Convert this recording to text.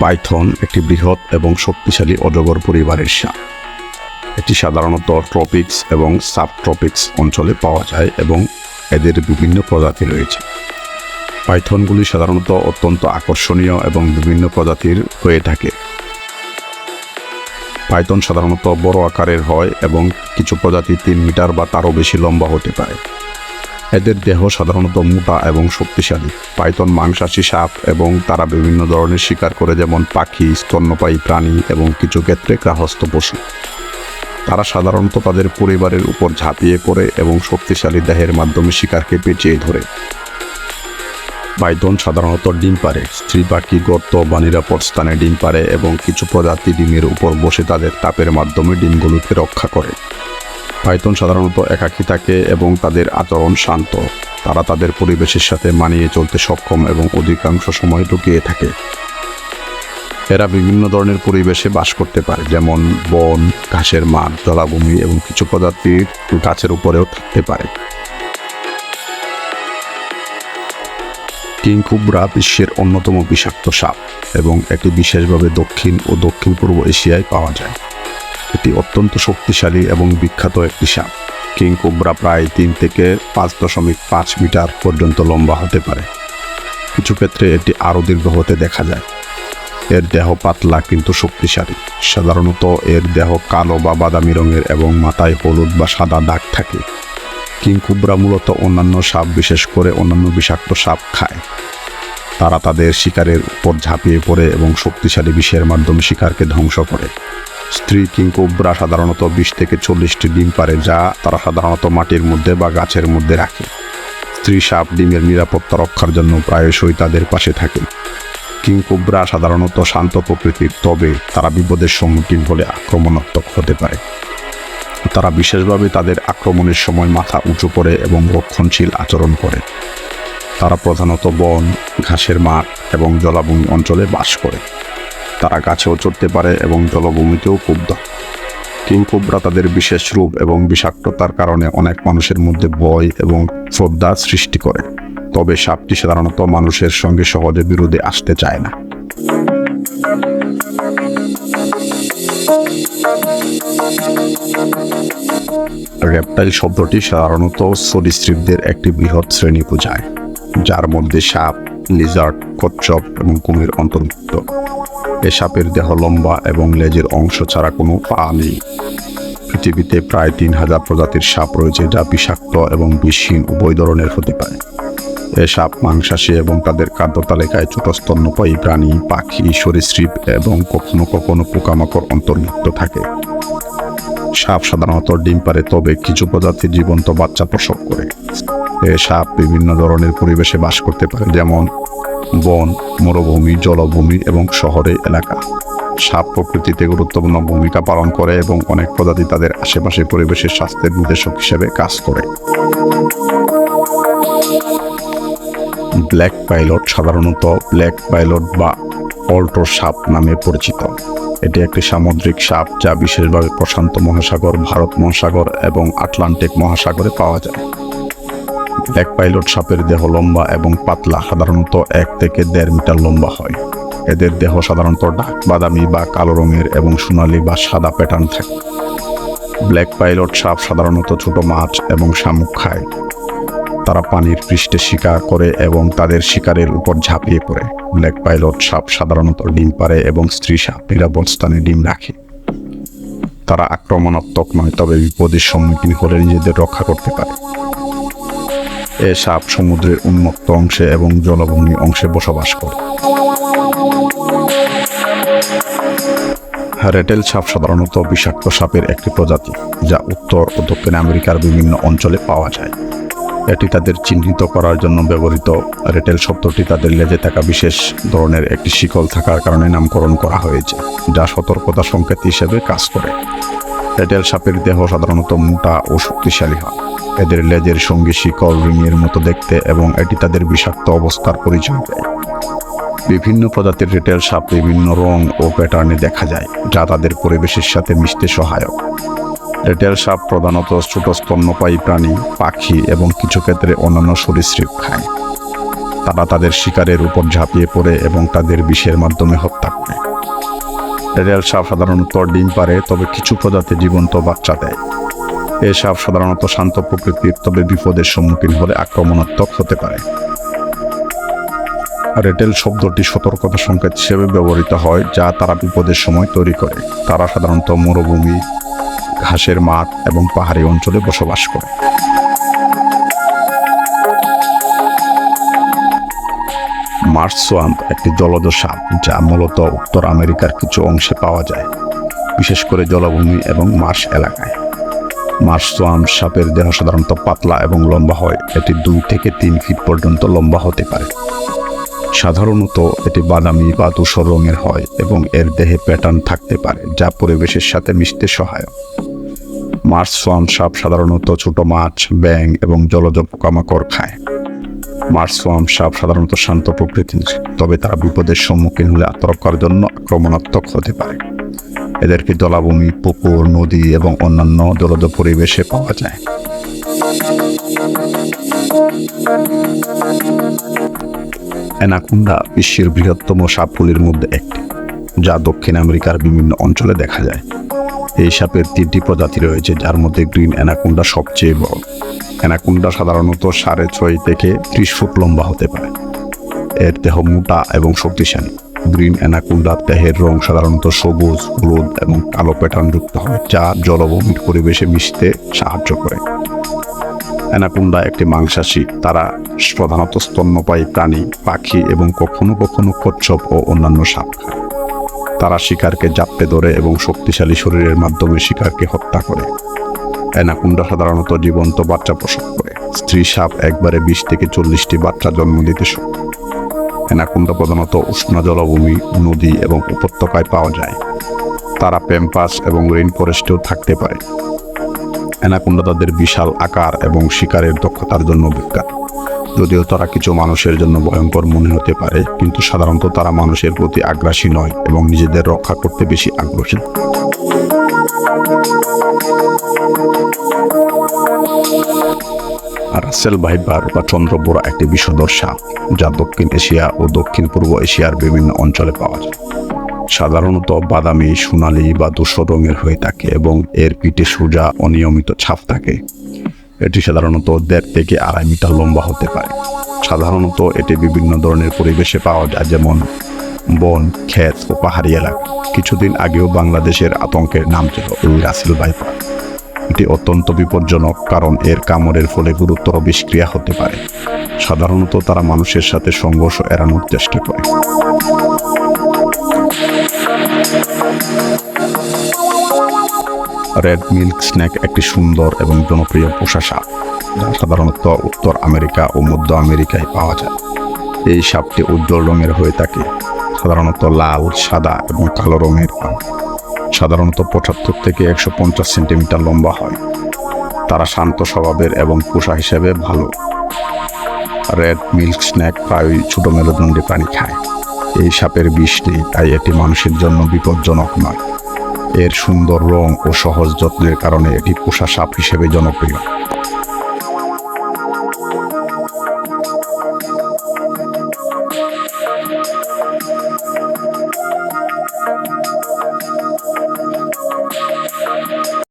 Python একটি বৃহৎ এবং শক্তিশালী অজগর পরিবারের সাপ এটি সাধারণত ট্রপিক্স এবং সাবট্রপিক্স অঞ্চলে পাওয়া যায় এবং এদের বিভিন্ন প্রজাতি রয়েছে। পাইথনগুলি সাধারণত অত্যন্ত আকর্ষণীয় এবং বিভিন্ন প্রজাতির হয়ে থাকে। পাইথন সাধারণত বড় আকারের হয় এবং কিছু প্রজাতি তিন মিটার বা তারও বেশি লম্বা হতে পারে। এদের দেহ সাধারণত মোটা এবং শক্তিশালী। পাইথন, মাংসাশী সাপ এবং তারা বিভিন্ন ধরনের শিকার করে, যেমন পাখি, স্তন্যপায়ী প্রাণী এবং কিছু ক্ষেত্রে গ্রাহস্থ পশু। তারা সাধারণত তাদের পরিবারের উপর ঝাঁপিয়ে পড়ে এবং শক্তিশালী দেহের মাধ্যমে শিকারকে পেঁচিয়ে ধরে। পাইথন সাধারণত ডিম পারে স্ত্রী, পাখি, গর্ত বা নিরাপদ স্থানে ডিম পারে এবং কিছু প্রজাতি ডিমের উপর বসে তাদের তাপের মাধ্যমে ডিমগুলোকে রক্ষা করে। পাইথন সাধারণত একাকী থাকে এবং তাদের আচরণ শান্ত। তারা তাদের পরিবেশের সাথে মানিয়ে চলতে সক্ষম এবং অধিকাংশ সময় লুকিয়ে থাকে। এরা বিভিন্ন ধরনের পরিবেশে বাস করতে পারে, যেমন বন, ঘাসের মাঠ, জলাভূমি এবং কিছু প্রজাতির গাছের উপরেও থাকতে পারে। কিংকুবরা বিশ্বের অন্যতম বিষাক্ত সাপ এবং এটি বিশেষভাবে দক্ষিণ ও দক্ষিণ পূর্ব এশিয়ায় পাওয়া যায়। এটি অত্যন্ত শক্তিশালী এবং বিখ্যাত একটি সাপ। কিং কোবরা প্রায় তিন থেকে পাঁচ দশমিক পাঁচ মিটার পর্যন্ত লম্বা হতে পারে। কিছু ক্ষেত্রে এটি আরও দীর্ঘ হতে দেখা যায়। এর দেহ পাতলা কিন্তু শক্তিশালী। সাধারণত এর দেহ কালো বা বাদামি রঙের এবং মাথায় হলুদ বা সাদা দাগ থাকে। কিংকুবরা মূলত অন্যান্য সাপ, বিশেষ করে অন্যান্য বিষাক্ত সাপ খায়। তারা তাদের শিকারের উপর ঝাঁপিয়ে পড়ে এবং শক্তিশালী বিষের মাধ্যমে শিকারকে ধ্বংস করে। স্ত্রী কিংকুবরা সাধারণত বিশ থেকে চল্লিশটি ডিম পারে যা তারা সাধারণত মাটির মধ্যে বা গাছের মধ্যে রাখে। স্ত্রী সাপ ডিমের নিরাপত্তা রক্ষার জন্য প্রায়শই তাদের পাশে থাকে। কিংকুবরা সাধারণত শান্ত প্রকৃতির, তবে তারা বিপদের সম্মুখীন হলে আক্রমণাত্মক হতে পারে। তারা বিশেষভাবে তাদের আক্রমণের সময় মাথা উঁচু করে এবং রক্ষণশীল আচরণ করে। তারা প্রধানত বন, ঘাসের মাঠ এবং জলাভূমি অঞ্চলে বাস করে। তারা গাছেও চড়তে পারে এবং জলভূমিতেও দক্ষ কিংকোবরা তাদের বিশেষ রূপ এবং বিষাক্ততার কারণে অনেক মানুষের মধ্যে ভয় এবং শ্রদ্ধা সৃষ্টি করে। তবে সাপটি সাধারণত মানুষের সঙ্গে সহজে বিরোধে আসতে চায় না। রেপটাইল শব্দটি সাধারণত সরীসৃপদের একটি বৃহৎ শ্রেণি বোঝায়, যার মধ্যে সাপ, লিজার্ড, কচ্ছপ এবং কুমির অন্তর্ভুক্ত। এ সাপের দেহ লম্বা এবং লেজের অংশ ছাড়া কোনো পা নেই। পৃথিবীতে প্রায় তিন হাজার প্রজাতির সাপ রয়েছে যা বিষাক্ত এবং বিষহীন উভয় ধরনের হতে পারে। এ সাপ মাংসাশী এবং তাদের খাদ্য তালিকায় ছোট স্তন্যপায়ী প্রাণী, পাখি, সরীসৃপ এবং কখনো কখনো পোকামাকড় অন্তর্ভুক্ত থাকে। সাপ সাধারণত ডিম পারে, তবে কিছু প্রজাতি জীবন্ত বাচ্চা প্রসব করে। এ সাপ বিভিন্ন ধরনের পরিবেশে বাস করতে পারে, যেমন বন, মরুভূমি, জলভূমি এবং শহরে এলাকা। সাপ প্রকৃতিতে গুরুত্বপূর্ণ ভূমিকা পালন করে এবং অনেক প্রজাতি তাদের আশেপাশে পরিবেশের স্বাস্থ্যের নির্দেশক হিসেবে কাজ করে। ব্ল্যাক পাইলট সাধারণত ব্ল্যাক পাইলট বা অল্টো সাপ নামে পরিচিত। এটি একটি সামুদ্রিক সাপ যা বিশেষভাবে প্রশান্ত মহাসাগর, ভারত মহাসাগর এবং আটলান্টিক মহাসাগরে পাওয়া যায়। ব্ল্যাক পাইলট সাপের দেহ লম্বা এবং পাতলা, সাধারণত এক থেকে দেড় মিটার লম্বা হয়। এদের দেহ সাধারণত ডাক, বাদামি বা কালো রঙের এবং সোনালী বা সাদা প্যাটার্ন থাকে। ব্ল্যাক পাইলট সাপ সাধারণত ছোট মাছ এবং শামুক খায়। তারা পানির পৃষ্ঠে শিকার করে এবং তাদের শিকারের উপর ঝাঁপিয়ে পড়ে। ব্ল্যাক পাইলট সাপ সাধারণত ডিম পারে এবং স্ত্রী সাপ নিরাপদ স্থানে ডিম রাখে। তারা আক্রমণাত্মক নয়, তবে বিপদের সম্মুখীন হলে নিজেদের রক্ষা করতে পারে। এ সাপ সমুদ্রের উন্মুক্ত অংশে এবং জলভূমি অংশে বসবাস করে। রেটেল সাপ সাধারণত বিষাক্ত সাপের একটি প্রজাতি, যা উত্তর ও দক্ষিণ আমেরিকার বিভিন্ন অঞ্চলে পাওয়া যায়। এটি তাদের চিহ্নিত করার জন্য ব্যবহৃত। রেটেল শব্দটি তাদের লেজে থাকা বিশেষ ধরনের একটি শিকল থাকার কারণে নামকরণ করা হয়েছে, যা সতর্কতা সংকেত হিসেবে কাজ করে। রেটেল সাপের দেহ সাধারণত মোটা ও শক্তিশালী হয়। এদের লেজের সঙ্গে শিকল রিংয়ের মতো দেখতে এবং এটি তাদের বিষাক্ত অবস্থার পরিচয় দেয়। বিভিন্ন প্রজাতির রেটেল সাপ বিভিন্ন রং ও প্যাটার্নে দেখা যায়, যা তাদের পরিবেশের সাথে মিশতে সহায়ক। রেটেল সাপ প্রধানত ছোট স্তন্যপায়ী প্রাণী, পাখি এবং কিছু ক্ষেত্রে অন্যান্য সরীসৃপ খায়। তারা তাদের শিকারের উপর ঝাঁপিয়ে পড়ে এবং তাদের বিষের মাধ্যমে হত্যা করে। রেল সাপ সাধারণত ডিম পারে তবে কিছু প্রজাতি জীবন্ত বাচ্চা দেয়। এ সাপ সাধারণত শান্ত প্রকৃতির তবে বিপদের সম্মুখীন হলে আক্রমণাত্মক হতে পারে। রেটেল শব্দটি সতর্কতা সংকেত হিসেবে ব্যবহৃত হয়, যা তারা বিপদের সময় তৈরি করে। তারা সাধারণত মরুভূমি, ঘাসের মাঠ এবং পাহাড়ি অঞ্চলে বসবাস করে। মার্স সোয়াম্প একটি জলজ সাপ, যা মূলত উত্তর আমেরিকার কিছু অংশে পাওয়া যায়, বিশেষ করে জলভূমি এবং মার্শ এলাকায়। মার্শ সোয়াম্প সাপের দেহ সাধারণত পাতলা এবং লম্বা হয়। এটি দুই থেকে তিন ফিট পর্যন্ত লম্বা হতে পারে। সাধারণত এটি বাদামি বা ধূসর রঙের হয় এবং এর দেহে প্যাটার্ন থাকতে পারে, যা পরিবেশের সাথে মিশতে সহায়ক। মার্স সোয়াম সাপ সাধারণত ছোট মাছ ব্যাং এবং জলজ পোকামাকড় খায়। মার্স সোয়াম সাপ সাধারণত শান্ত প্রকৃতির, তবে তারা বিপদের সম্মুখীন হলে আত্মরক্ষার জন্য আক্রমণাত্মক হতে পারে। এদেরকে জলাভূমি, পুকুর, নদী এবং অন্যান্য জলজ পরিবেশে পাওয়া যায়। অ্যানাকুন্ডা বিশ্বের বৃহত্তম সাপগুলির মধ্যে একটি, যা দক্ষিণ আমেরিকার বিভিন্ন অঞ্চলে দেখা যায়। এই সাপের তিনটি প্রজাতি রয়েছে, যার মধ্যে গ্রিন অ্যানাকুন্ডা সবচেয়ে বড়। অ্যানাকুন্ডা সাধারণত সাড়ে ছয় থেকে ত্রিশ ফুট লম্বা হতে পারে। এর দেহ মোটা এবং শক্তিশালী। গ্রিন অ্যানাকুন্ডার দেহের রং সাধারণত সবুজ, হলুদ এবং কালো প্যাটার্ন যুক্ত হয়, যা জলভূমির পরিবেশে মিশতে সাহায্য করে। অ্যানাকুন্ডা একটি মাংসাশী। তারা প্রধানত স্তন্যপায়ী প্রাণী, পাখি এবং কখনো কখনো কচ্ছপ ও অন্যান্য সাপ খায়। তারা শিকারকে জাপটে ধরে এবং শক্তিশালী শরীরের মাধ্যমে শিকারকে হত্যা করে। অ্যানাকুন্ডা সাধারণত জীবন্ত বাচ্চা প্রসব করে। স্ত্রী সাপ একবারে বিশ থেকে চল্লিশটি বাচ্চা জন্ম দিতে সক্ষম অ্যানাকুন্ডা প্রধানত উষ্ণ জলভূমি নদী এবং উপত্যকায় পাওয়া যায়। তারা প্যাম্পাস এবং রেইন ফরেস্টেও থাকতে পারে। অ্যানাকুন্ডা তাদের বিশাল আকার এবং শিকারের দক্ষতার জন্য বিখ্যাত। যদিও তারা কিছু মানুষের জন্য ভয়ঙ্কর মনে হতে পারে, কিন্তু সাধারণত তারা মানুষের প্রতি আগ্রাসী নয় এবং নিজেদের রক্ষা করতে বেশি আগ্রহী। রাসেল ভাইবার বা চন্দ্রবোরা একটি বিষধর সাপ, যা দক্ষিণ এশিয়া ও দক্ষিণ পূর্ব এশিয়ার বিভিন্ন অঞ্চলে পাওয়া যায়। সাধারণত বাদামি, সোনালি বা ধূসর রঙের হয়ে থাকে এবং এর পিঠে সোজা অনিয়মিত ছাপ থাকে। এটি সাধারণত দেড় থেকে আড়াই মিটার লম্বা হতে পারে। সাধারণত এটি বিভিন্ন ধরনের পরিবেশে পাওয়া যায়, যেমন বন, ক্ষেত ও পাহাড়ি এলাকা। কিছুদিন আগেও বাংলাদেশের আতঙ্কের নাম ছিল এই রাসেল ভাইপার। এটি অত্যন্ত বিপজ্জনক, কারণ এর কামড়ের ফলে গুরুতর বিষক্রিয়া হতে পারে। সাধারণত তারা মানুষের সাথে সংঘর্ষ এড়ানোর চেষ্টা করে। রেড মিল্ক স্ন্যাক একটি সুন্দর এবং জনপ্রিয় পোষা যা সাধারণত উত্তর আমেরিকা ও মধ্য আমেরিকায় পাওয়া যায়। এই সাপটি উজ্জ্বল রঙের হয়ে থাকে, সাধারণত লাল, সাদা এবং কালো রঙের হয় সাধারণত পঁচাত্তর থেকে একশো পঞ্চাশ সেন্টিমিটার লম্বা হয়। তারা শান্ত স্বভাবের এবং পোষা হিসেবে ভালো। রেড মিল্ক স্ন্যাক প্রায়ই ছোটো মেরুদণ্ডী প্রাণী খায়। এই সাপের বিষ নেই, তাই এটি মানুষের জন্য বিপজ্জনক নয়। এর সুন্দর রং ও সহজ যত্নের কারণে এটি পোষা সাপ হিসেবে জনপ্রিয়।